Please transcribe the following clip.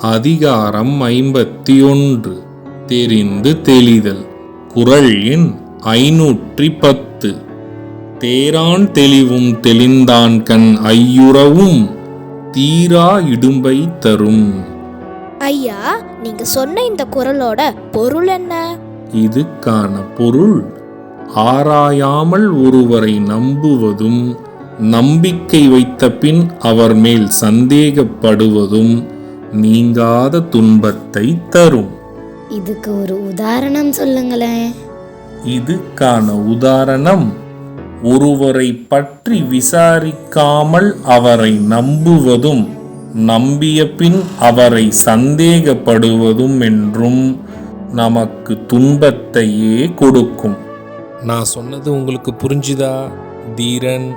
அதிகாரம் ஐம்பத்தி ஒன்று தெரிந்து தெளிதல். குரல் எண் ஐநூற்றி பத்து தேரான் தெளிவும் தெளிந்தான் கண் ஐயுறவும். தீரா இடும்பை தரும். ஐயா நீங்க சொன்ன இந்த குரலோட பொருள் என்ன? இதுக்கான பொருள். ஆராயாமல் ஒருவரை நம்புவதும் நம்பிக்கை வைத்த பின் அவர் மேல் சந்தேகப்படுவதும் நீங்காத துன்பத்தை தரும். இதுக்கு ஒரு உதாரணம் சொல்லுங்களேன். இதுக்கான உதாரணம் ஒருவரை பற்றி விசாரிக்காமல் அவரை நம்புவதும் நம்பிய பின் அவரை சந்தேகப்படுவதும் என்றும் நமக்கு துன்பத்தையே கொடுக்கும். நான் சொன்னது உங்களுக்கு புரிஞ்சுதா தீரன்?